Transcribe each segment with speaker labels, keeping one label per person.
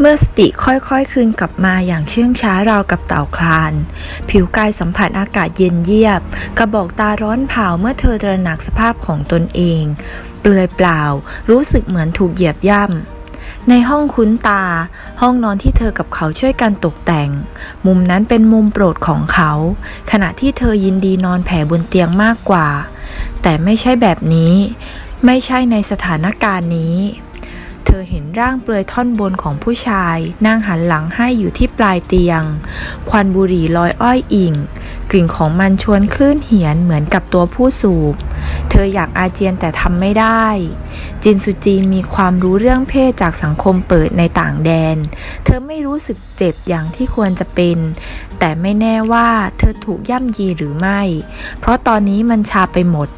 Speaker 1: เมื่อสติค่อยๆ คืนกลับมาอย่างเชื่องช้าราวกับเต่าคลาน ผิวกายสัมผัสอากาศเย็นเยียบ กระบอกตาร้อนเผาเมื่อเธอตระหนักสภาพของตนเอง เปลือยเปล่า รู้สึกเหมือนถูกเหยียบย่ำในห้องคุ้นตา ห้องนอนที่เธอกับเขาช่วยกันตกแต่ง มุมนั้นเป็นมุมโปรดของเขา ขณะที่เธอยินดีนอนแผ่บนเตียงมากกว่า แต่ไม่ใช่แบบนี้ ไม่ใช่ในสถานการณ์นี้ อเห็นร่างเปลือยท่อนบนของผู้ชายนั่งหันหลังให้อยู่ที่ปลายเตียง ควันบุหรี่ลอยอ้อยอิ่ง กลิ่นของมันชวนคลื่นเหียนเหมือนกับตัวผู้สูบ เธออยากอาเจียนแต่ทำไม่ได้ จินสุจีมีความรู้เรื่องเพศจากสังคมเปิดในต่างแดน เธอไม่รู้สึกเจ็บอย่างที่ควรจะเป็น แต่ไม่แน่ว่าเธอถูกย่ำยีหรือไม่ เพราะตอนนี้มันชาไปหมด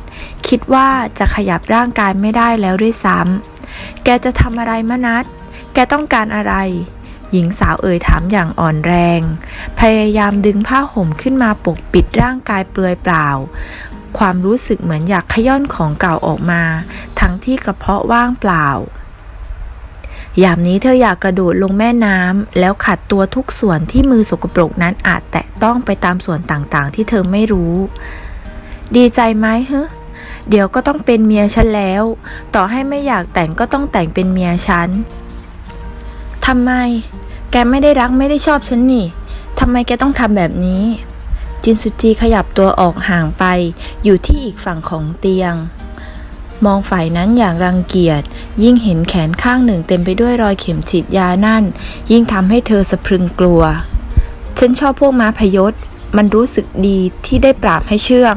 Speaker 1: คิดว่าจะขยับร่างกายไม่ได้แล้วด้วยซ้ำ แกจะทำอะไรมะนัดแกต้องการอะไร หญิงสาวเอ่ยถามอย่างอ่อนแรง พยายามดึงผ้าห่มขึ้นมาปกปิดร่างกายเปลือยเปล่า ความรู้สึกเหมือนอยากขย้อนของเก่าออกมา ทั้งที่กระเพาะว่างเปล่ายามนี้เธออยากกระโดดลงแม่น้ำแล้วขัดตัวทุกส่วนที่มือสกปรกนั้นอาจแตะต้องไปตามส่วนต่างๆ ที่เธอไม่รู้ ดีใจไหมเฮ้ เดี๋ยวก็ต้องเป็นเมียฉันแล้ว ต่อให้ไม่อยากแต่งก็ต้องแต่งเป็นเมียฉันทำไม แกไม่ได้รักไม่ได้ชอบฉันนี่ทำไมแกต้องทำแบบนี้ จินสุจีขยับตัวออกห่างไป อยู่ที่อีกฝั่งของเตียง มองฝ่ายนั้นอย่างรังเกียจ ยิ่งเห็นแขนข้างหนึ่งเต็มไปด้วยรอยเข็มฉีดยานั่น ยิ่งทำให้เธอสะพรึงกลัว ฉันชอบพวกม้าพยศ มันรู้สึกดีที่ได้ปราบให้เชื่อง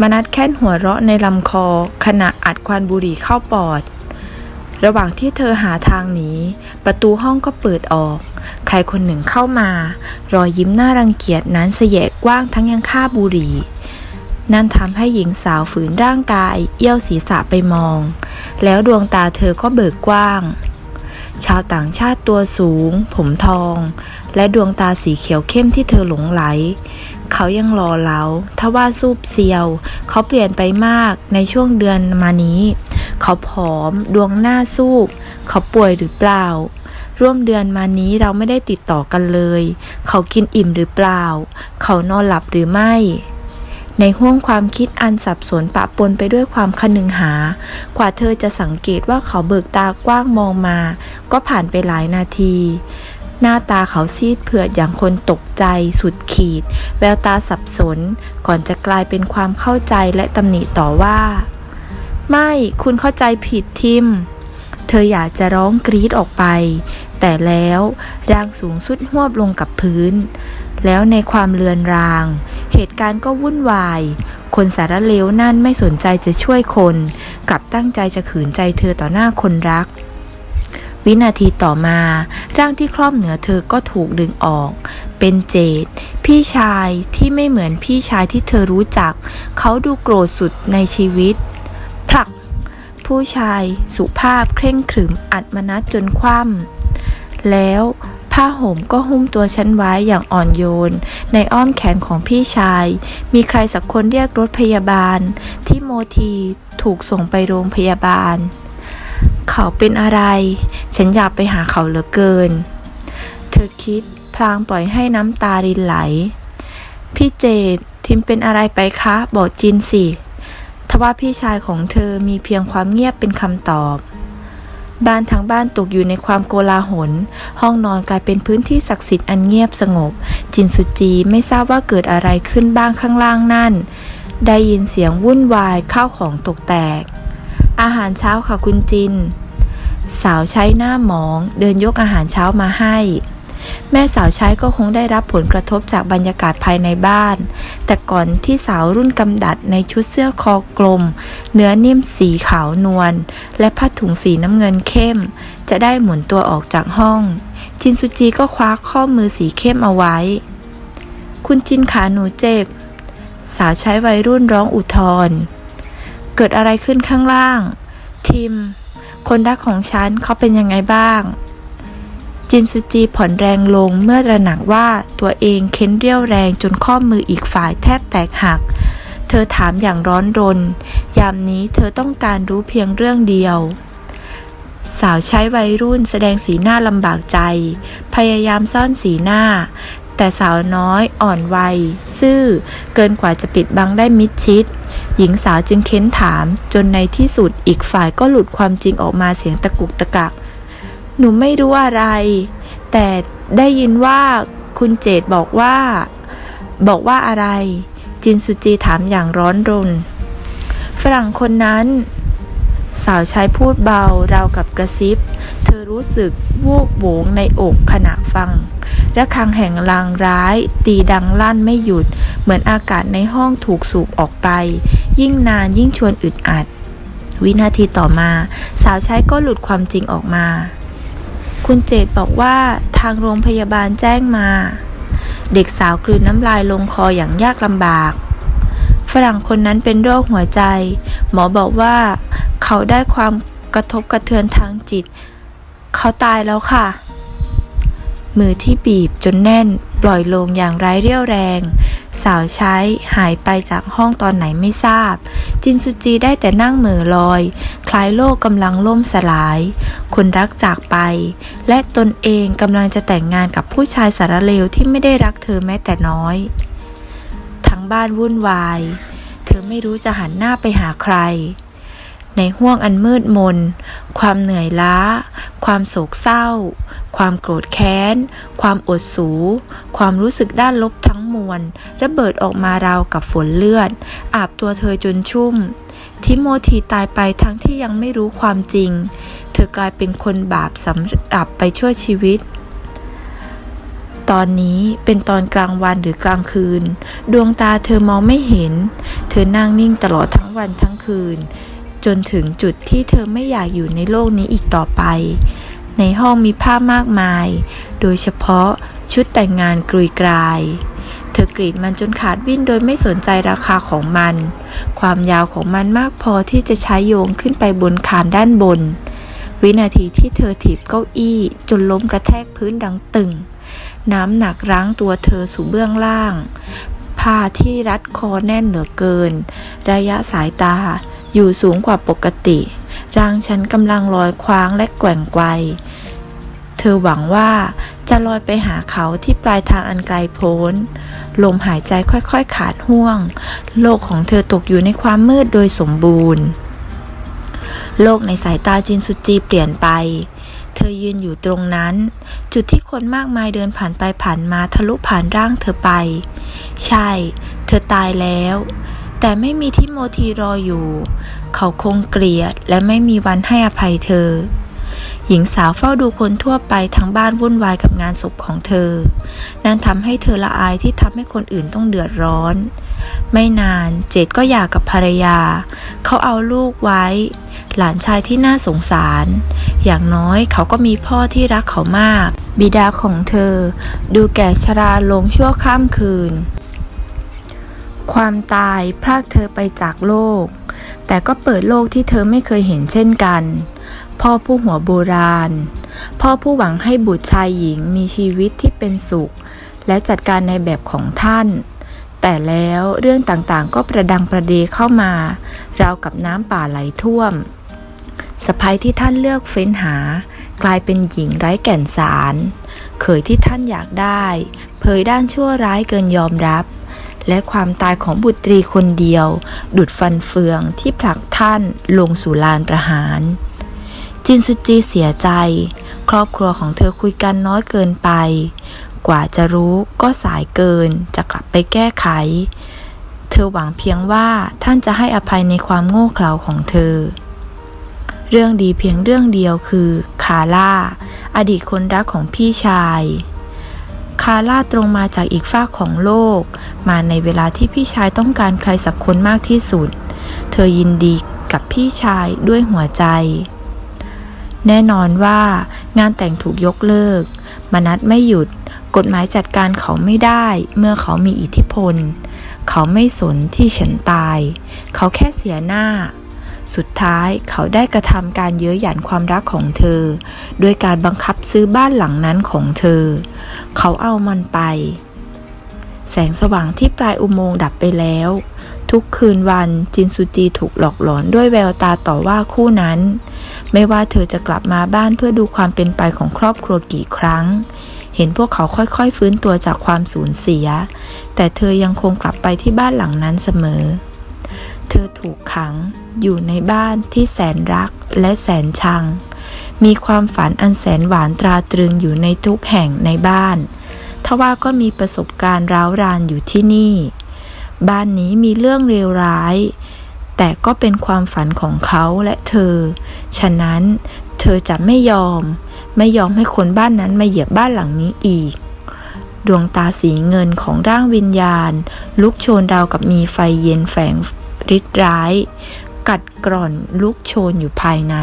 Speaker 1: มนัดแค้นหัวเราะในลำคอ ขณะอัดควันบุหรี่เข้าปอด ระหว่างที่เธอหาทางหนีประตูห้องก็เปิดออก ใครคนหนึ่งเข้ามา รอยยิ้มหน่ารังเกียจนั้นเสยะกว้างทั้งยังฆ่าบุหรี่นั่นทำให้หญิงสาวฝืนร่างกาย เอี้ยวศีรษะไปมอง แล้วดวงตาเธอก็เบิกกว้าง ชาวต่างชาติตัวสูง ผมทอง และดวงตาสีเขียวเข้มที่เธอหลงไหล เขายังรอเหลาทว่าซูบเซียว เขาเปลี่ยนไปมากในช่วงเดือนมานี้ เขาผอม ดวงหน้าซูบ เขาป่วยหรือเปล่า ร่วมเดือนมานี้เราไม่ได้ติดต่อกันเลย เขากินอิ่มหรือเปล่า เขานอนหลับหรือไม่ในห้วงความคิดอันสับสนปะปนไปด้วยความคนึงหา กว่าเธอจะสังเกตว่าเขาเบิกตากว้างมองมา ก็ผ่านไปหลายนาที หน้าตาเขาซีดเผือดอย่างคนตกใจ สุดขีด แววตาสับสน ก่อนจะกลายเป็นความเข้าใจและตำหนิต่อว่า ไม่คุณเข้าใจผิดทิม เธออยากจะร้องกรีดออกไป แต่แล้วร่างสูงสุดหวบลงกับพื้น แล้วในความเลือนราง เหตุการณ์ก็วุ่นวาย คนสารเลวนั่นไม่สนใจจะช่วยคน กลับตั้งใจจะขืนใจเธอต่อหน้าคนรัก วินาทีต่อมา ร่างที่ครอบเหนือเธอก็ถูกดึงออก เป็นเจดพี่ชายที่ไม่เหมือนพี่ชายที่เธอรู้จัก เขาดูโกรธสุดในชีวิต ผลัก ผู้ชายสุภาพเคร่งขรึมอัดมนัดจนคว่ำแล้วผ้าห่มก็หุ้มตัวฉันไว้อย่างอ่อนโยน ในอ้อมแขนของพี่ชาย มีใครสักคนเรียกรถพยาบาล ที่โมทีถูกส่งไปโรงพยาบาล เขาเป็นอะไร ฉันอยากไปหาเขาเหลือเกิน เธอคิดพลางปล่อยให้น้ำตารินไหล พี่เจดทิมเป็นอะไรไปคะ บอกจินสิทว่าพี่ชายของเธอมีเพียงความเงียบเป็นคำตอบ บ้านทั้งบ้านตกอยู่ในความโกลาหล ห้องนอนกลายเป็นพื้นที่ศักดิ์สิทธิ์อันเงียบสงบ จินสุจีไม่ทราบว่าเกิดอะไรขึ้นบ้างข้างล่างนั่น ได้ยินเสียงวุ่นวายข้าวของตกแตก อาหารเช้าค่ะคุณจิน สาวใช้หน้าหมองเดินยกอาหารเช้ามาให้ แม่สาวใช้ก็คงได้รับผลกระทบจากบรรยากาศภายในบ้าน แต่ก่อนที่สาวรุ่นกำดัดในชุดเสื้อคอกลม เนื้อนิ่มสีขาวนวลและผ้าถุงสีน้ำเงินเข้ม จะได้หมุนตัวออกจากห้อง จินสุจีก็คว้าข้อมือสีเข้มเอาไว้ คุณจินขาหนูเจ็บ สาวใช้วัยรุ่นร้องอุทธรเกิดอะไรขึ้นข้างล่าง ทิม คนรักของฉันเขาเป็นยังไงบ้าง จินสุจีผ่อนแรงลงเมื่อระหนักว่าตัวเองเค้นเรี่ยวแรงจนข้อมืออีกฝ่ายแทบแตกหัก เธอถามอย่างร้อนรน ยามนี้เธอต้องการรู้เพียงเรื่องเดียว สาวใช้วัยรุ่นแสดงสีหน้าลำบากใจ พยายามซ่อนสีหน้า แต่สาวน้อยอ่อนวัย ซื่อ เกินกว่าจะปิดบังได้มิดชิด หญิงสาวจึงเค้นถามจนในที่สุดอีกฝ่ายก็หลุดความจริงออกมาเสียงตะกุกตะกัก หนูไม่รู้อะไร แต่ได้ยินว่าคุณเจตบอกว่า บอกว่าอะไร จินสุจีถามอย่างร้อนรน ฝรั่งคนนั้น สาวใช้พูดเบาราวกับกระซิบ เธอรู้สึกวูบโหวงในอกขณะฟังระฆังแห่งลางร้าย ตีดังลั่นไม่หยุด เหมือนอากาศในห้องถูกสูบออกไป ยิ่งนานยิ่งชวนอึดอัด วินาทีต่อมา สาวใช้ก็หลุดความจริงออกมา คุณเจตบอกว่าทางโรงพยาบาลแจ้งมา เด็กสาวกลืนน้ำลายลงคออย่างยากลำบาก ฝรั่งคนนั้นเป็นโรคหัวใจ หมอบอกว่า เขาได้ความกระทบกระเทือนทางจิต เขาตายแล้วค่ะ มือที่บีบจนแน่นปล่อยลงอย่างไร้เรี่ยวแรง สาวใช้หายไปจากห้องตอนไหนไม่ทราบ จินสุจีได้แต่นั่งเหม่อลอย คล้ายโลกกำลังล่มสลาย คนรักจากไป และตนเองกำลังจะแต่งงานกับผู้ชายสารเลวที่ไม่ได้รักเธอแม้แต่น้อย ทั้งบ้านวุ่นวาย เธอไม่รู้จะหันหน้าไปหาใคร ในห้วงอันมืดมน ความเหนื่อยล้า ความโศกเศร้า ความโกรธแค้น ความอดสู ความรู้สึกด้านลบทั้งมวล ระเบิดออกมาราวกับฝนเลือด อาบตัวเธอจนชุ่ม ทิโมธีตายไปทั้งที่ยังไม่รู้ความจริง เธอกลายเป็นคนบาปสำหรับไปชั่วชีวิตตอนนี้เป็นตอนกลางวันหรือกลางคืน ดวงตาเธอมองไม่เห็น เธอนั่งนิ่งตลอดทั้งวันทั้งคืน จนถึงจุดที่เธอไม่อยากอยู่ในโลกนี้อีกต่อไป ในห้องมีผ้ามากมาย โดยเฉพาะชุดแต่งงานกรุยกราย เธอกรีดมันจนขาดวิ่นโดยไม่สนใจราคาของมัน ความยาวของมันมากพอที่จะใช้โยงขึ้นไปบนคานด้านบน วินาทีที่เธอถีบเก้าอี้จนล้มกระแทกพื้นดังตึง น้ำหนักรั้งตัวเธอสู่เบื้องล่างผ้าที่รัดคอแน่นเหลือเกิน ระยะสายตา อยู่สูงกว่าปกติ ร่างฉันกำลังลอยคว้างและแกว่งไกวเธอหวังว่าจะลอยไปหาเขาที่ปลายทางอันไกลโพ้น ลมหายใจค่อยๆขาดห่วง โลกของเธอตกอยู่ในความมืดโดยสมบูรณ์ โลกในสายตาจินสุจีเปลี่ยนไป เธอยืนอยู่ตรงนั้น จุดที่คนมากมายเดินผ่านไปผ่านมาทะลุผ่านร่างเธอไป ใช่ เธอตายแล้ว แต่ไม่มีที่โมทีรออยู่ เขาคงเกลียดและไม่มีวันให้อภัยเธอ หญิงสาวเฝ้าดูคนทั่วไปทั้งบ้านวุ่นวายกับงานศพของเธอ นั่นทำให้เธอละอายที่ทำให้คนอื่นต้องเดือดร้อน ไม่นานเจดก็หย่ากับภรรยา เขาเอาลูกไว้ หลานชายที่น่าสงสาร อย่างน้อยเขาก็มีพ่อที่รักเขามาก บิดาของเธอ ดูแก่ชราลงชั่วข้ามคืน ความตายพรากเธอไปจากโลก แต่ก็เปิดโลกที่เธอไม่เคยเห็นเช่นกัน พ่อผู้หัวโบราณ พ่อผู้หวังให้บุตรชายหญิงมีชีวิตที่เป็นสุข และจัดการในแบบของท่าน แต่แล้วเรื่องต่างๆก็ประดังประเดเข้ามา ราวกับน้ำป่าไหลท่วมสะพ้ยที่ท่านเลือกเฟ้นหา กลายเป็นหญิงไร้แก่นสาร เขยที่ท่านอยากได้ เผยด้านชั่วร้ายเกินยอมรับ และความตายของบุตรีคนเดียว ดุดฟันเฟืองที่ผลักท่านลงสู่ลานประหาร จินสุจีเสียใจ ครอบครัวของเธอคุยกันน้อยเกินไป กว่าจะรู้ก็สายเกินจะกลับไปแก้ไข เธอหวังเพียงว่าท่านจะให้อภัยในความโง่เขลาของเธอ เรื่องดีเพียงเรื่องเดียวคือคาร่า อดีตคนรักของพี่ชายคาร่าตรงมาจากอีกฝากของโลก มาในเวลาที่พี่ชายต้องการใครสักคนมากที่สุด เธอยินดีกับพี่ชายด้วยหัวใจ แน่นอนว่างานแต่งถูกยกเลิก มนัดไม่หยุด กฎหมายจัดการเขาไม่ได้เมื่อเขามีอิทธิพล เขาไม่สนที่ฉันตาย เขาแค่เสียหน้าสุดท้ายเขาได้กระทำการเย้ยหยันความรักของเธอ โดยการบังคับซื้อบ้านหลังนั้นของเธอ เขาเอามันไป แสงสว่างที่ปลายอุโมงค์ดับไปแล้ว ทุกคืนวันจินซูจีถูกหลอกหลอนด้วยแววตาต่อว่าคู่นั้น ไม่ว่าเธอจะกลับมาบ้านเพื่อดูความเป็นไปของครอบครัวกี่ครั้ง เห็นพวกเขาค่อยๆ ฟื้นตัวจากความสูญเสีย แต่เธอยังคงกลับไปที่บ้านหลังนั้นเสมอ เธอถูกขังอยู่ในบ้านที่แสนรักและแสนชัง มีความฝันอันแสนหวานตราตรึงอยู่ในทุกแห่งในบ้าน ทว่าก็มีประสบการณ์ร้าวรานอยู่ที่นี่ บ้านนี้มีเรื่องเลวร้าย แต่ก็เป็นความฝันของเขาและเธอ ฉะนั้นเธอจะไม่ยอม ไม่ยอมให้คนบ้านนั้นมาเหยียบบ้านหลังนี้อีก ดวงตาสีเงินของร่างวิญญาณ ลุกโชนราวกับมีไฟเย็นแฝงฤทธิ์ร้าย กัดกร่อนลุกโชนอยู่ภายใน